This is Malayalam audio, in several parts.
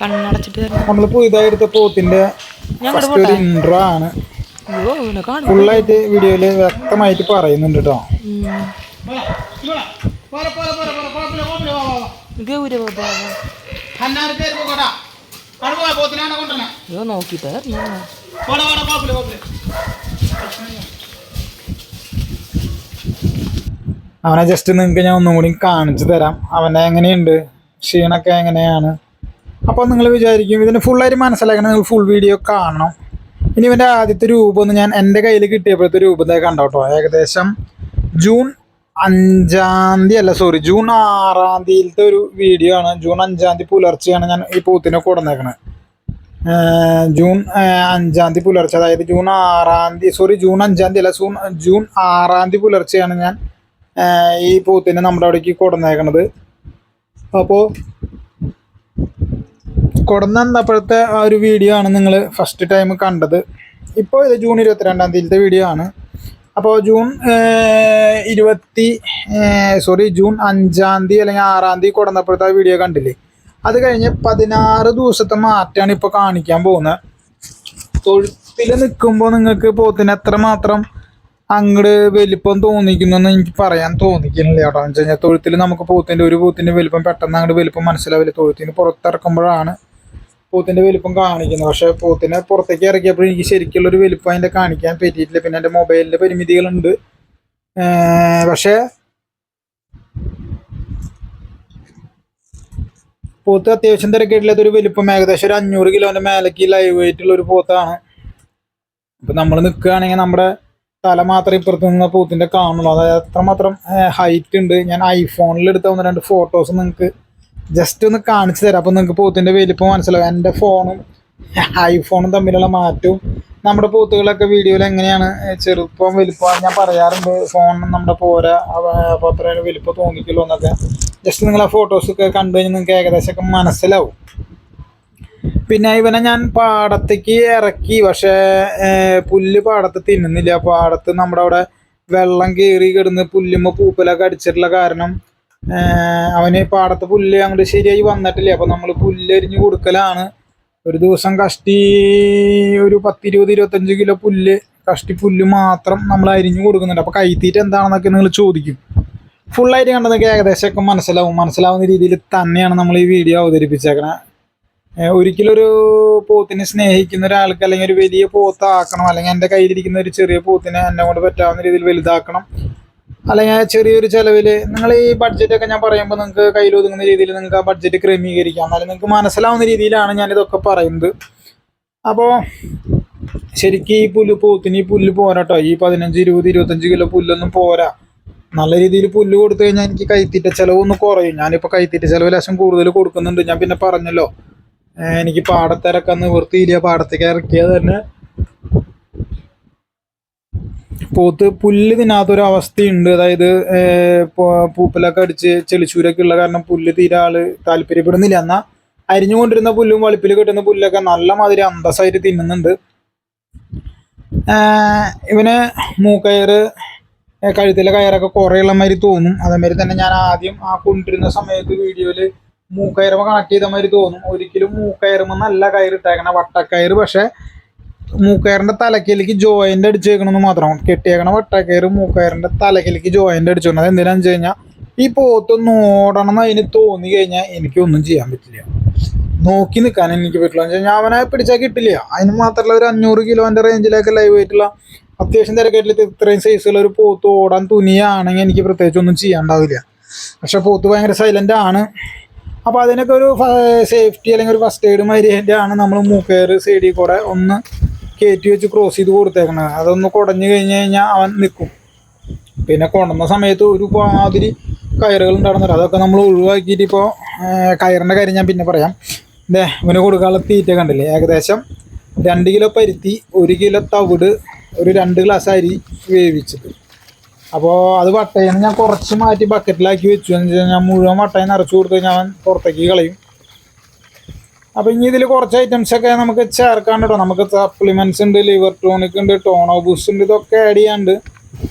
കണ്ണടച്ചിട്ട് നമ്മൾ പുതിയതായി എടുത്ത പോത്തിന്റെ ഇൻട്രോ ആണ്. ഫുള്ളായിട്ട് വീഡിയോയിൽ വ്യക്തമായിട്ട് പറയുന്നുണ്ട് കേട്ടോ നോക്കിട്ട് അവനെ ജസ്റ്റ് നിങ്ങൾക്ക് ഞാൻ ഒന്നും കൂടി കാണിച്ചു തരാം. അവനെ എങ്ങനെയുണ്ട്? ക്ഷീണൊക്കെ എങ്ങനെയാണ്? അപ്പോൾ നിങ്ങൾ വിചാരിക്കും ഇതിന് ഫുള്ളായിട്ട് മനസ്സിലാക്കണം നിങ്ങൾ ഫുൾ വീഡിയോ കാണണം. ഇനി ഇവന്റെ ആദ്യത്തെ രൂപം ഒന്ന് ഞാൻ എന്റെ കയ്യിൽ കിട്ടിയപ്പോഴത്തെ രൂപത്തെ കണ്ടോ കേട്ടോ ഏകദേശം ജൂൺ അഞ്ചാം തീയതി അല്ല സോറി ജൂൺ ആറാം തീയതിയിലത്തെ ഒരു വീഡിയോ ആണ്. ജൂൺ അഞ്ചാം തീയതി പുലർച്ചെയാണ് ഞാൻ ഈ പൂത്തിനെ കൊടുന്നേക്കണത് ജൂൺ അഞ്ചാം തീയതി പുലർച്ചെ അതായത് ജൂൺ ആറാം തീയതി സോറി ജൂൺ അഞ്ചാം തീയതി അല്ല ജൂൺ ജൂൺ ആറാം തീയതി പുലർച്ചെയാണ് ഞാൻ ഈ പൂത്തിനെ നമ്മുടെ അവിടേക്ക് കൊടുന്നേക്കണത് അപ്പോൾ കൊടുന്നപ്പോഴത്തെ ആ ഒരു വീഡിയോ ആണ് നിങ്ങൾ ഫസ്റ്റ് ടൈം കണ്ടത്. ഇപ്പോൾ ഇത് ജൂൺ ഇരുപത്തിരണ്ടാം തീയതിയിലത്തെ വീഡിയോ ആണ്. അപ്പോൾ ജൂൺ ഇരുപത്തി സോറി ജൂൺ അഞ്ചാം തീയതി അല്ലെങ്കിൽ ആറാം തീയതി കൊടുന്നപ്പോഴത്തെ ആ വീഡിയോ കണ്ടില്ലേ? അത് കഴിഞ്ഞ് പതിനാറ് ദിവസത്തെ മാറ്റാണ് ഇപ്പോൾ കാണിക്കാൻ പോകുന്നത്. തൊഴുത്തിൽ നിൽക്കുമ്പോൾ നിങ്ങൾക്ക് പോത്തിന് എത്രമാത്രം അങ്ങോട്ട് വലിപ്പം തോന്നിക്കുന്നു എനിക്ക് പറയാൻ തോന്നിക്കുന്നില്ല കേട്ടോ. എന്ന് വെച്ച് കഴിഞ്ഞാൽ തൊഴുത്തിൽ നമുക്ക് പോത്തിന്റെ ഒരു പോത്തിന്റെ വലിപ്പം പെട്ടെന്ന് അങ്ങോട്ട് വലിപ്പം മനസ്സിലാവില്ല. തൊഴുത്തിന് പുറത്തിറക്കുമ്പോഴാണ് പോത്തിന്റെ വലിപ്പം കാണിക്കുന്നത് പക്ഷേ പോത്തിനെ പുറത്തേക്ക് ഇറക്കിയപ്പോൾ എനിക്ക് ശരിക്കുള്ള ഒരു വലിപ്പം അതിന്റെ കാണിക്കാൻ പറ്റിയിട്ടില്ല. പിന്നെ എന്റെ മൊബൈലിന്റെ പരിമിതികളുണ്ട്. പക്ഷേ പോത്ത് അത്യാവശ്യം തിരക്കിയിട്ടില്ലാത്ത ഒരു വലിപ്പം ഏകദേശം ഒരു അഞ്ഞൂറ് കിലോന്റെ മേലേക്ക് ലൈവ് വെയിറ്റുള്ള ഒരു പോത്താണ്. അപ്പം നമ്മൾ നിൽക്കുകയാണെങ്കിൽ നമ്മുടെ തല മാത്രം ഇപ്പുറത്ത് നിന്ന പോത്തിന്റെ കാണുള്ളൂ. അതായത് അത്രമാത്രം ഹൈറ്റ് ഉണ്ട്. ഞാൻ ഐഫോണിൽ എടുത്ത ഒന്ന് രണ്ട് ഫോട്ടോസ് നിങ്ങൾക്ക് ജസ്റ്റ് ഒന്ന് കാണിച്ചു തരാം. അപ്പം നിങ്ങൾക്ക് പോത്തിന്റെ വലിപ്പം മനസ്സിലാവും. എന്റെ ഫോണും ഐഫോണും തമ്മിലുള്ള മാറ്റവും നമ്മുടെ പോത്തുകളൊക്കെ വീഡിയോയിൽ എങ്ങനെയാണ്? ചെറുപ്പം വലിപ്പം ഞാൻ പറയാറുണ്ട് ഫോൺ നമ്മുടെ പോരാ അപ്പോൾ അത്രയും വലിപ്പം തോന്നിക്കുള്ളൂ എന്നൊക്കെ. ജസ്റ്റ് നിങ്ങൾ ആ ഫോട്ടോസൊക്കെ കണ്ടു കഴിഞ്ഞാൽ നിങ്ങൾക്ക് ഏകദേശമൊക്കെ മനസ്സിലാവും. പിന്നെ ഇവനെ ഞാൻ പാടത്തേക്ക് ഇറക്കി പക്ഷേ പുല്ല് പാടത്ത് തിന്നുന്നില്ല. പാടത്ത് നമ്മുടെ അവിടെ വെള്ളം കയറി കിടന്ന് പുല്ലുമ്മ പൂപ്പലൊക്കെ അടിച്ചിട്ടുള്ള കാരണം അവന് പാടത്ത് പുല്ല് അങ്ങോട്ട് ശരിയായി വന്നിട്ടില്ല? അപ്പൊ നമ്മൾ പുല്ല് എരിഞ്ഞ് കൊടുക്കലാണ്. ഒരു ദിവസം കഷ്ടി ഒരു പത്തിരുപത് ഇരുപത്തഞ്ച് കിലോ പുല്ല് കഷ്ടി പുല്ല് മാത്രം നമ്മൾ അരിഞ്ഞു കൊടുക്കുന്നുണ്ട്. അപ്പൊ കൈത്തീറ്റ എന്താണെന്നൊക്കെ നിങ്ങൾ ചോദിക്കും. ഫുള്ളായിട്ട് കണ്ടതൊക്കെ ഏകദേശമൊക്കെ മനസ്സിലാവും. മനസ്സിലാവുന്ന രീതിയിൽ തന്നെയാണ് നമ്മൾ ഈ വീഡിയോ അവതരിപ്പിച്ചേക്കണേ. ഒരിക്കലും ഒരു പോത്തിനെ സ്നേഹിക്കുന്ന ഒരാൾക്ക് അല്ലെങ്കിൽ ഒരു വലിയ പോത്താക്കണം അല്ലെങ്കിൽ എന്റെ കയ്യിലിരിക്കുന്ന ഒരു ചെറിയ പോത്തിനെ എന്നെ കൊണ്ട് പറ്റാവുന്ന രീതിയിൽ വലുതാക്കണം. അല്ലെങ്കിൽ ചെറിയൊരു ചിലവിൽ നിങ്ങൾ ഈ ബഡ്ജറ്റൊക്കെ ഞാൻ പറയുമ്പോൾ നിങ്ങൾക്ക് കയ്യിൽ ഒതുങ്ങുന്ന രീതിയിൽ നിങ്ങൾക്ക് ആ ബഡ്ജറ്റ് ക്രമീകരിക്കാം. എന്നാലും നിങ്ങൾക്ക് മനസ്സിലാവുന്ന രീതിയിലാണ് ഞാനിതൊക്കെ പറയുന്നത്. അപ്പോൾ ശരിക്കും ഈ പുല്ല് പോത്തിന് ഈ പുല്ല് പോരാട്ടോ ഈ പതിനഞ്ച് ഇരുപത് ഇരുപത്തഞ്ച് കിലോ പുല്ലൊന്നും പോരാ. നല്ല രീതിയിൽ പുല്ല് കൊടുത്തു കഴിഞ്ഞാൽ എനിക്ക് കൈത്തീറ്റ ചിലവൊന്ന് കുറയും. ഞാനിപ്പോൾ കൈത്തീറ്റ ചിലവ് ലക്ഷം കൂടുതൽ കൊടുക്കുന്നുണ്ട്. ഞാൻ പിന്നെ പറഞ്ഞല്ലോ. എനിക്ക് പാടത്തിറക്കാൻ നിവൃത്തിയില്ല. പാടത്തേക്ക് ഇറക്കിയത് തന്നെ പോത്ത് പുല്ല് തിന്നാത്തൊരു അവസ്ഥയുണ്ട് അതായത് പൂപ്പലൊക്കെ അടിച്ച് ചെളിച്ചൂരൊക്കെ ഉള്ള കാരണം പുല്ല് തീരെ ആൾ താല്പര്യപ്പെടുന്നില്ല. എന്നാൽ അരിഞ്ഞുകൊണ്ടിരുന്ന പുല്ലും വളിപ്പിൽ കിട്ടുന്ന പുല്ലൊക്കെ നല്ല മാതിരി അന്തസ്സായിട്ട് തിന്നുന്നുണ്ട്. ഇവന് മൂക്കയറ് കഴുത്തിലെ കയറൊക്കെ കുറേയുള്ള മാതിരി തോന്നും. അതേമാതിരി തന്നെ ഞാൻ ആദ്യം ആ കൊണ്ടിരുന്ന സമയത്ത് വീഡിയോയിൽ മൂക്കയറുമ്പോൾ കണക്ട് ചെയ്ത മാതിരി തോന്നും. ഒരിക്കലും മൂക്കയറുമ്പോൾ നല്ല കയറിട്ടേക്കണ വട്ടക്കയറ്. പക്ഷെ മൂക്കയറിന്റെ തലക്കിലേക്ക് ജോയിന്റ് അടിച്ചേക്കണമെന്ന് മാത്രം. കെട്ടിയേക്കണ വട്ടക്കയറ് മൂക്കയറിന്റെ തലക്കിലേക്ക് ജോയിന്റ് അടിച്ചേക്കണം അത് എന്തിനാന്ന് വെച്ച് കഴിഞ്ഞാൽ ഈ പോത്തൊന്ന് ഓടണം എന്ന് അതിന് തോന്നി കഴിഞ്ഞാൽ എനിക്കൊന്നും ചെയ്യാൻ പറ്റില്ല. നോക്കി നിൽക്കാൻ എനിക്ക് പറ്റില്ല. എന്ന് വെച്ചാൽ അവനെ പിടിച്ചാൽ കിട്ടില്ല. അതിന് മാത്രമല്ല ഒരു അഞ്ഞൂറ് കിലോന്റെ റേഞ്ചിലേക്ക് ലൈവ് ആയിട്ടുള്ള അത്യാവശ്യം തിരക്കായിട്ടുള്ള ഇത്രയും സൈസുള്ള ഒരു പോത്ത് ഓടാൻ തുനിയാണെങ്കിൽ എനിക്ക് പ്രത്യേകിച്ച് ഒന്നും ചെയ്യാണ്ടാവില്ല പക്ഷെ പോത്ത് ഭയങ്കര സൈലന്റ് ആണ്. അപ്പോൾ അതിനൊക്കെ ഒരു സേഫ്റ്റി അല്ലെങ്കിൽ ഒരു ഫസ്റ്റ് എയ്ഡ് ആണ് നമ്മൾ മൂക്കേറ് സൈഡിൽ കൂടെ ഒന്ന് കയറ്റി വെച്ച് ക്രോസ് ചെയ്ത് കൊടുത്തേക്കണ. അതൊന്ന് കുടഞ്ഞു കഴിഞ്ഞ് കഴിഞ്ഞാൽ അവൻ നിൽക്കും പിന്നെ കൊണ്ടുവന്ന സമയത്ത് ഒരു മാതിരി കയറുകൾ ഉണ്ടാകുന്നില്ല അതൊക്കെ നമ്മൾ ഒഴിവാക്കിയിട്ട് ഇപ്പോൾ കയറിന്റെ കാര്യം ഞാൻ പിന്നെ പറയാം. ഇതേ ഇവന് കൊടുക്കാനുള്ള തീറ്റ കണ്ടില്ലേ? ഏകദേശം രണ്ട് കിലോ പരുത്തി ഒരു കിലോ തവിട് ഒരു രണ്ട് ഗ്ലാസ് അരി വേവിച്ചത്. അപ്പോൾ അത് വട്ടയിൽ ഞാൻ കുറച്ച് മാറ്റി ബക്കറ്റിലാക്കി വെച്ചു. എന്ന് വെച്ച് കഴിഞ്ഞാൽ മുഴുവൻ വട്ടയിൽ നിറച്ച് കൊടുത്തു കഴിഞ്ഞാൽ അവൻ പുറത്തേക്ക് കളയും. അപ്പോൾ ഇനി ഇതിൽ കുറച്ച് ഐറ്റംസ് ഒക്കെ നമുക്ക് കേട്ടോ നമുക്ക് സപ്ലിമെന്റ്സ് ഉണ്ട് ലിവർ ടോണിക് ഉണ്ട് ടോണോ ബൂസ്റ്റ് ഉണ്ട് ഇതൊക്കെ ആഡ് ചെയ്യാണ്ട്.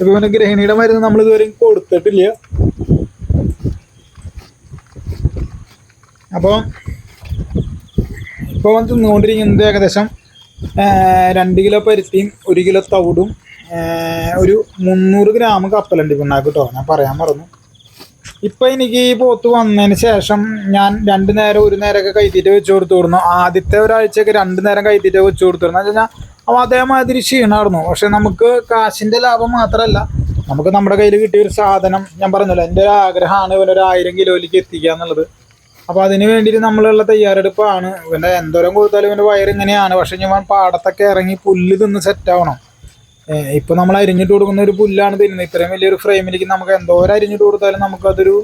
അതുപോലെ ഗ്രഹിണിയുടെ മരുന്ന് നമ്മൾ ഇതുവരെ കൊടുത്തിട്ടില്ല. അപ്പോൾ ഇപ്പോൾ തിന്നുകൊണ്ടിരിക്കുന്നത് ഏകദേശം രണ്ട് കിലോ പരുത്തിയും ഒരു കിലോ തവിടും ഒരു മുന്നൂറ് ഗ്രാം കപ്പലണ്ടി പിണ്ണാക്ക് കേട്ടോ ഞാൻ പറയാൻ മറന്നു. ഇപ്പൊ എനിക്ക് ഈ പോത്ത് വന്നതിന് ശേഷം ഞാൻ രണ്ടു നേരം ഒരു നേരമൊക്കെ കൈത്തീറ്റ വെച്ചു കൊടുത്തു കൊടുന്നു ആദ്യത്തെ ഒരാഴ്ചയൊക്കെ രണ്ടു നേരം കൈത്തീറ്റ വെച്ചു കൊടുത്തിരുന്നു. എന്ന് വെച്ചാൽ അവ അതേമാതിരി ക്ഷീണമായിരുന്നു. പക്ഷെ നമുക്ക് കാശിന്റെ ലാഭം മാത്രമല്ല നമുക്ക് നമ്മുടെ കയ്യിൽ കിട്ടിയ ഒരു സാധനം ഞാൻ പറഞ്ഞല്ലോ എന്റെ ഒരു ആഗ്രഹമാണ് ഇവനൊരു ആയിരം കിലോയിലേക്ക് എത്തിക്കുക എന്നുള്ളത്. അപ്പൊ അതിന് വേണ്ടിയിട്ട് നമ്മളുള്ള തയ്യാറെടുപ്പാണ്. ഇവന്റെ എന്തോരം കൊടുത്താലും ഇവന്റെ വയർ ഇങ്ങനെയാണ്. പക്ഷെ ഞാൻ പാടത്തൊക്കെ ഇറങ്ങി പുല്ല് തിന്ന് സെറ്റ് ഇപ്പൊ നമ്മൾ അരിഞ്ഞിട്ട് കൊടുക്കുന്ന ഒരു പുല്ലാണ് തിന്നുന്നത് ഇത്രയും വലിയൊരു ഫ്രെയിമിലേക്ക് നമുക്ക് എന്തോരം അരിഞ്ഞിട്ട് കൊടുത്താലും നമുക്കതൊരു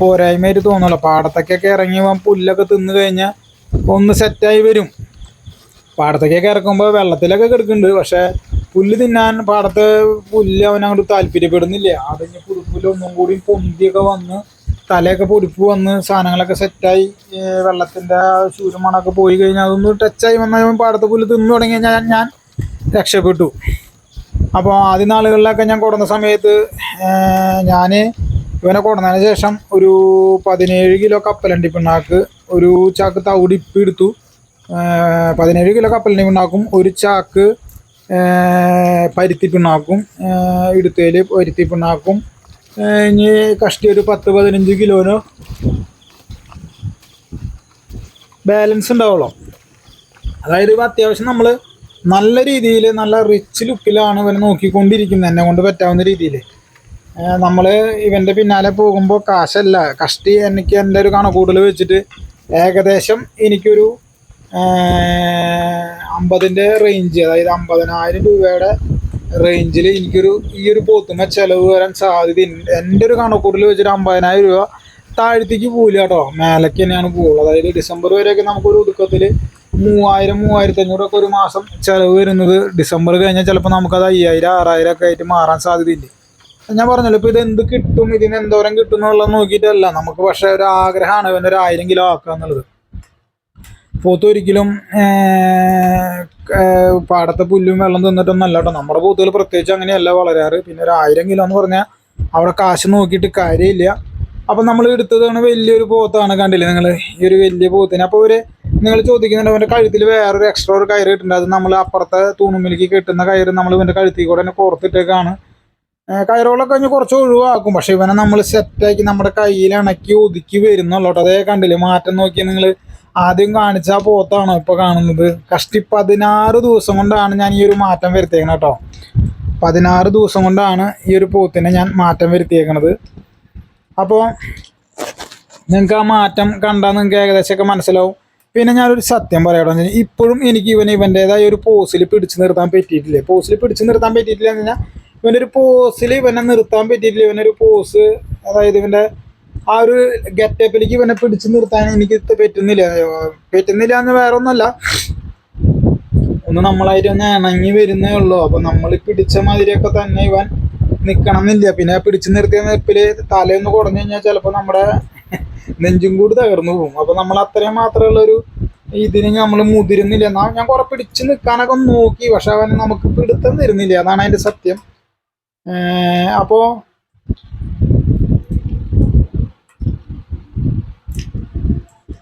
പോരായ്മയായിട്ട് തോന്നുമല്ലോ പാടത്തൊക്കെ ഇറങ്ങി പുല്ലൊക്കെ തിന്ന് കഴിഞ്ഞാൽ ഒന്ന് സെറ്റായി വരും. പാടത്തേക്കൊക്കെ ഇറക്കുമ്പോൾ വെള്ളത്തിലൊക്കെ കിടക്കുന്നുണ്ട്. പക്ഷെ പുല്ല് തിന്നാൻ പാടത്തെ പുല്ല് അവൻ അങ്ങോട്ട് താല്പര്യപ്പെടുന്നില്ല. അതിന് പുതുപ്പുല്ല് കൂടി പൊന്തിയൊക്കെ വന്ന് തലയൊക്കെ പൊടിപ്പ് വന്ന് സാധനങ്ങളൊക്കെ സെറ്റായി വെള്ളത്തിന്റെ ശൂരമണൊക്കെ പോയി കഴിഞ്ഞാൽ അതൊന്ന് ടച്ചായി വന്നാൽ പാടത്തെ പുല്ല് തിന്നു തുടങ്ങി കഴിഞ്ഞാൽ ഞാൻ രക്ഷപ്പെട്ടു. അപ്പോൾ ആദ്യ നാളുകളിലൊക്കെ ഞാൻ കൊടുന്ന സമയത്ത് ഞാൻ ഇവനെ കൊടുന്നതിന് ശേഷം ഒരു പതിനേഴ് കിലോ കപ്പലണ്ടി പിണ്ണാക്ക് ഒരു ചാക്ക് തവിട് ഇപ്പം എടുത്തു. പതിനേഴ് കിലോ കപ്പലണ്ടി പിണ്ണാക്കും ഒരു ചാക്ക് പരുത്തി പിണ്ണാക്കും ഇടുത്തയിൽ പരുത്തി പിണ്ണാക്കും. ഇനി കഷ്ടി ഒരു പത്ത് പതിനഞ്ച് കിലോനോ ബാലൻസ് ഉണ്ടാവുള്ളൂ. അതായത് ഇപ്പം അത്യാവശ്യം നമ്മൾ നല്ല രീതിയിൽ നല്ല റിച്ച് ലുക്കിലാണ് ഇവനെ നോക്കിക്കൊണ്ടിരിക്കുന്നത്. എന്നെ കൊണ്ട് പറ്റാവുന്ന രീതിയിൽ നമ്മൾ ഇവന്റെ പിന്നാലെ പോകുമ്പോൾ കാശല്ല. കഷ്ടി എനിക്ക് എന്റെ ഒരു കണക്കൂടൽ വെച്ചിട്ട് ഏകദേശം എനിക്കൊരു അമ്പതിന്റെ റേഞ്ച് അതായത് അമ്പതിനായിരം രൂപയുടെ റേഞ്ചിൽ എനിക്കൊരു ഈ ഒരു പോത്തുമ്മ ചിലവ് വരാൻ സാധ്യത എന്റെ ഒരു കണക്കൂട്ടിൽ വെച്ചിട്ട് അമ്പതിനായിരം രൂപ താഴത്തേക്ക് പോവില്ല കേട്ടോ മേലേക്ക് തന്നെയാണ് പോകുള്ളൂ അതായത് ഡിസംബർ വരെയൊക്കെ നമുക്കൊരു ഒതുക്കത്തിൽ മൂവായിരം മൂവായിരത്തി അഞ്ഞൂറൊക്കെ ഒരു മാസം ചിലവ് വരുന്നത് ഡിസംബർ കഴിഞ്ഞാൽ ചിലപ്പോൾ നമുക്കത് അയ്യായിരം ആറായിരം ഒക്കെ ആയിട്ട് മാറാൻ സാധ്യതയില്ലേ? ഞാൻ പറഞ്ഞല്ലോ ഇപ്പോൾ ഇത് എന്ത് കിട്ടും? ഇതിന് എന്തോരം കിട്ടും എന്നുള്ളത് നോക്കിയിട്ടല്ല. നമുക്ക് പക്ഷേ ഒരു ആഗ്രഹമാണ് ഇവന്റെ ഒരു ആയിരം കിലോ ആക്കുക എന്നുള്ളത്. പോത്ത് ഒരിക്കലും പാടത്തെ പുല്ലും വെള്ളം തിന്നിട്ടൊന്നും അല്ല കേട്ടോ. നമ്മുടെ പോത്തുകൾ പ്രത്യേകിച്ച് അങ്ങനെയല്ല വളരാറ്. പിന്നെ ഒരു ആയിരം കിലോ എന്ന് പറഞ്ഞാൽ അവിടെ കാശ് നോക്കിയിട്ട് കാര്യമില്ല. അപ്പം നമ്മൾ എടുത്തതാണ് വലിയൊരു പോത്താണ് കണ്ടില്ലേ നിങ്ങൾ ഈ ഒരു വലിയ പോത്തിന്. അപ്പോൾ ഒരു നിങ്ങൾ ചോദിക്കുന്നുണ്ട് അവന്റെ കഴുത്തിൽ വേറൊരു എക്സ്ട്രാ ഒരു കയറ് കിട്ടുന്നുണ്ട് അത് നമ്മൾ അപ്പുറത്തെ തൂണുമിലേക്ക് കിട്ടുന്ന കയറ് നമ്മൾ ഇവന്റെ കഴുത്തിൽ കൂടെ തന്നെ കോർത്തിട്ടേക്കാണ്. കയറുകളൊക്കെ കഴിഞ്ഞ് കുറച്ച് ഒഴിവാക്കും. പക്ഷെ ഇവനെ നമ്മൾ സെറ്റാക്കി നമ്മുടെ കയ്യിൽ ഇണക്കി ഒതുക്കി വരുന്നുള്ളൂ അതേ കണ്ടില്ലേ? മാറ്റം നോക്കി നിങ്ങൾ ആദ്യം കാണിച്ചാൽ പോത്താണോ ഇപ്പൊ കാണുന്നത്? കഷ്ടി പതിനാറ് ദിവസം കൊണ്ടാണ് ഞാൻ ഈ ഒരു മാറ്റം വരുത്തിയേക്കണത് കേട്ടോ. പതിനാറ് ദിവസം കൊണ്ടാണ് ഈ ഒരു പോത്തിനെ ഞാൻ മാറ്റം വരുത്തിയേക്കണത്. അപ്പോൾ നിങ്ങൾക്ക് ആ മാറ്റം കണ്ടാൽ നിങ്ങൾക്ക് ഏകദേശമൊക്കെ മനസ്സിലാവും. പിന്നെ ഞാനൊരു സത്യം പറയാട്ടോ ഇപ്പോഴും എനിക്ക് ഇവന് ഇവന്റെതായ ഒരു പോസിൽ പിടിച്ചു നിർത്താൻ പറ്റിയിട്ടില്ല. പോസിൽ പിടിച്ചു നിർത്താൻ പറ്റിയിട്ടില്ല എന്ന് കഴിഞ്ഞാൽ ഇവന്റെ ഒരു പോസിൽ ഇവനെ നിർത്താൻ പറ്റിയിട്ടില്ല. ഇവനൊരു പോസ് അതായത് ഇവന്റെ ആ ഒരു ഗെറ്റപ്പിലേക്ക് ഇവനെ പിടിച്ചു നിർത്താൻ എനിക്ക് പറ്റുന്നില്ല. പറ്റുന്നില്ല എന്ന് വേറെ ഒന്നല്ല. ഒന്ന് നമ്മളായിട്ട് ഒന്ന് ഇണങ്ങി വരുന്നേ ഉള്ളൂ. അപ്പൊ നമ്മൾ പിടിച്ച മാതിരിയൊക്കെ തന്നെ ഇവൻ നിക്കണം എന്നില്ല പിന്നെ പിടിച്ചു നിർത്തിയ നിർപ്പിൽ തലയൊന്ന് കുറഞ്ഞു കഴിഞ്ഞാൽ ചിലപ്പോൾ നമ്മുടെ നെഞ്ചും കൂടി തകർന്നു പോകും. അപ്പൊ നമ്മൾ അത്രയും മാത്രമുള്ള ഒരു ഇതിന് നമ്മൾ മുതിരുന്നില്ല. എന്നാ ഞാൻ കുറെ പിടിച്ചു നിൽക്കാനൊക്കെ നോക്കി പക്ഷെ അവൻ നമുക്ക് പിടുത്തം തരുന്നില്ല. അതാണ് അതിന്റെ സത്യം. ഏർ അപ്പോ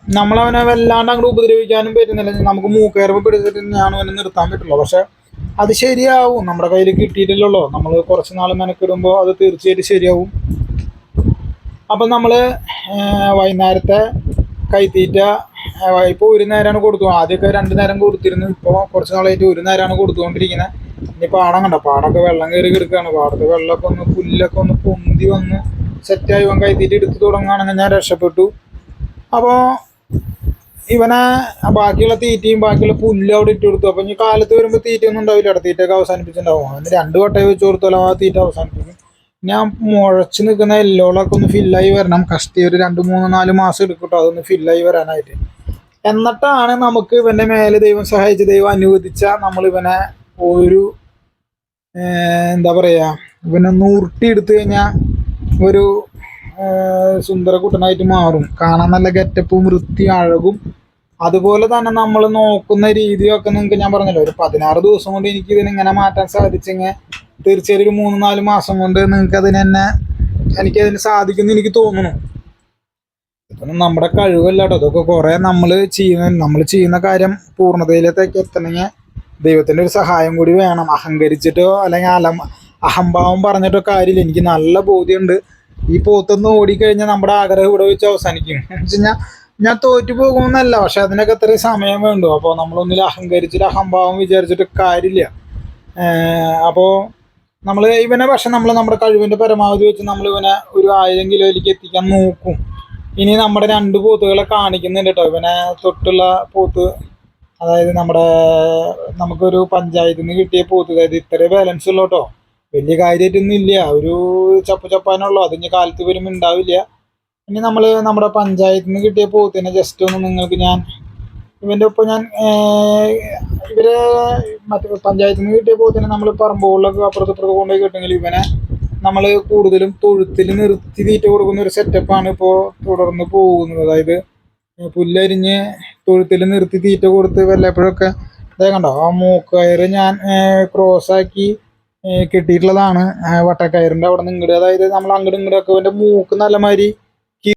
നമ്മളവനെ വല്ലാണ്ട് അങ്ങോട്ട് ഉപദ്രവിക്കാനും പറ്റുന്നില്ല. നമുക്ക് മൂക്കയർവ് പിടിച്ചിട്ട് ഞാൻ അവനെ നിർത്താൻ പറ്റുള്ളൂ. പക്ഷെ അത് ശരിയാവും. നമ്മുടെ കയ്യിൽ കിട്ടിയിട്ടില്ലല്ലോ. നമ്മൾ കുറച്ച് നാൾ മെനക്കിടുമ്പോൾ അത് തീർച്ചയായിട്ടും ശരിയാവും. അപ്പം നമ്മൾ വൈകുന്നേരത്തെ കൈത്തീറ്റ ഇപ്പോൾ ഒരു നേരമാണ് കൊടുത്തു. ആദ്യമൊക്കെ രണ്ട് നേരം കൊടുത്തിരുന്നു. ഇപ്പോൾ കുറച്ച് നാളായിട്ട് ഒരു നേരമാണ് കൊടുത്തുകൊണ്ടിരിക്കുന്നത് ഇനി പാടം കണ്ട പാടമൊക്കെ വെള്ളം കയറി കിടക്കുകയാണ് പാടത്ത് വെള്ളമൊക്കെ ഒന്ന് പുല്ലൊക്കെ ഒന്ന് പൊന്തി വന്ന് സെറ്റായി വൻ കൈത്തീറ്റ എടുത്ത് തുടങ്ങുകയാണെങ്കിൽ ഞാൻ രക്ഷപ്പെട്ടു. അപ്പോൾ ഇവനെ ബാക്കിയുള്ള തീറ്റയും ബാക്കിയുള്ള പുല്ലും അവിടെ ഇട്ട് കൊടുത്തു. അപ്പോൾ ഇനി കാലത്ത് വരുമ്പോൾ തീറ്റയൊന്നും ഉണ്ടാവില്ല. അവിടെ തീറ്റയൊക്കെ അവസാനിപ്പിച്ചിട്ടുണ്ടാവും. അവന് രണ്ട് വട്ടം വെച്ച് കൊടുത്താലും ആ തീറ്റ അവസാനിപ്പിക്കും. ഞാൻ മുഴച്ച് നിൽക്കുന്ന എല്ലോളൊക്കെ ഒന്ന് ഫില്ലായി വരണം. കഷ്ടി ഒരു രണ്ട് മൂന്ന് നാല് മാസം എടുക്കും അതൊന്ന് ഫില്ലായി വരാനായിട്ട്. എന്നിട്ടാണ് നമുക്ക് ഇവന്റെ മേലെ ദൈവം സഹായിച്ച് ദൈവം അനുവദിച്ച നമ്മൾ ഇവനെ ഒരു എന്താ പറയാ ഇവനെ നൂർട്ടി എടുത്തു കഴിഞ്ഞാൽ ഒരു സുന്ദര സുന്ദരകുട്ടനായിട്ട് മാറും. കാണാൻ നല്ല ഗെറ്റപ്പും വൃത്തി അഴകും. അതുപോലെ തന്നെ നമ്മൾ നോക്കുന്ന രീതിയൊക്കെ നിങ്ങൾക്ക് ഞാൻ പറഞ്ഞല്ലോ. ഒരു പതിനാറ് ദിവസം കൊണ്ട് എനിക്ക് ഇതിനെ ഇങ്ങനെ മാറ്റാൻ സാധിച്ചെങ്കിൽ തീർച്ചയായും ഒരു മൂന്ന് നാല് മാസം കൊണ്ട് നിങ്ങൾക്ക് അതിന് തന്നെ എനിക്ക് അതിന് സാധിക്കുമെന്ന് എനിക്ക് തോന്നുന്നു. ഇതൊന്നും നമ്മുടെ കഴിവല്ല കേട്ടോ ഇതൊക്കെ കുറെ നമ്മൾ ചെയ്യുന്ന നമ്മൾ ചെയ്യുന്ന കാര്യം പൂർണതയിലേക്ക് എത്തണമെങ്കിൽ ദൈവത്തിന്റെ ഒരു സഹായം കൂടി വേണം. അഹങ്കരിച്ചിട്ടോ അല്ലെങ്കിൽ അലം അഹംഭാവം പറഞ്ഞിട്ടോ കാര്യമില്ല. എനിക്ക് നല്ല ബോധ്യമുണ്ട്. ഈ പോത്തൊന്ന് ഓടിക്കഴിഞ്ഞാൽ നമ്മുടെ ആഗ്രഹം ഇവിടെ വെച്ച് അവസാനിക്കും. എന്ന് വെച്ച് കഴിഞ്ഞാൽ ഞാൻ തോറ്റു പോകുമെന്നല്ല. പക്ഷെ അതിനൊക്കെ അത്രയും സമയം വേണ്ടു. അപ്പോൾ നമ്മളൊന്നിൽ അഹങ്കരിച്ചിട്ട് അഹംഭാവം വിചാരിച്ചിട്ട് കാര്യമില്ല. അപ്പോൾ നമ്മൾ ഇവനെ പക്ഷെ നമ്മൾ നമ്മുടെ കഴിവിന്റെ പരമാവധി വെച്ച് നമ്മൾ ഇവനെ ഒരു ആയിരം കിലോയിലേക്ക് എത്തിക്കാൻ നോക്കും. ഇനി നമ്മുടെ രണ്ട് പോത്തുകളെ കാണിക്കുന്നുണ്ട് കേട്ടോ. ഇവനെ തൊട്ടുള്ള പോത്ത് അതായത് നമ്മുടെ നമുക്കൊരു പഞ്ചായത്തിൽ നിന്ന് കിട്ടിയ പോത്ത് അതായത് ഇത്ര ബാലൻസ് ഉള്ളൂ കേട്ടോ. വലിയ കാര്യമായിട്ടൊന്നും ഇല്ല. ഒരു ചപ്പ ചപ്പാനുള്ളൂ. അതിന് കാലത്ത് വരുമ്പോൾ ഉണ്ടാവില്ല. ഇനി നമ്മൾ നമ്മുടെ പഞ്ചായത്തിൽ നിന്ന് കിട്ടിയ പോത്തിനെ ജസ്റ്റ് ഒന്ന് നിങ്ങൾക്ക് ഞാൻ ഇവന്റെ ഒപ്പം ഞാൻ ഇവരെ മറ്റേ പഞ്ചായത്തിൽ നിന്ന് കിട്ടിയപ്പോൾ തന്നെ നമ്മൾ പറമ്പുകളിലൊക്കെ അപ്പുറത്ത് ഇപ്പുറത്ത് കൊണ്ടുപോയി കിട്ടുമെങ്കിൽ ഇവനെ നമ്മൾ കൂടുതലും തൊഴുത്തിൽ നിർത്തി തീറ്റ കൊടുക്കുന്ന ഒരു സെറ്റപ്പാണ് ഇപ്പോൾ തുടർന്ന് പോകുന്നത്. അതായത് പുല്ലരിഞ്ഞ് തൊഴുത്തിൽ നിർത്തി തീറ്റ കൊടുത്ത് വല്ലപ്പോഴൊക്കെ ഇതേ കണ്ടോ ആ മൂക്കയർ ഞാൻ ക്രോസാക്കി കെട്ടിയിട്ടുള്ളതാണ് വട്ടക്കയറിന്റെ അവിടെ നിന്ന് ഇങ്ങോട്ട് അതായത് നമ്മൾ അങ്ങോട്ട് ഇങ്ങോട്ടൊക്കെ അവന്റെ മൂക്ക് നല്ല മാതിരി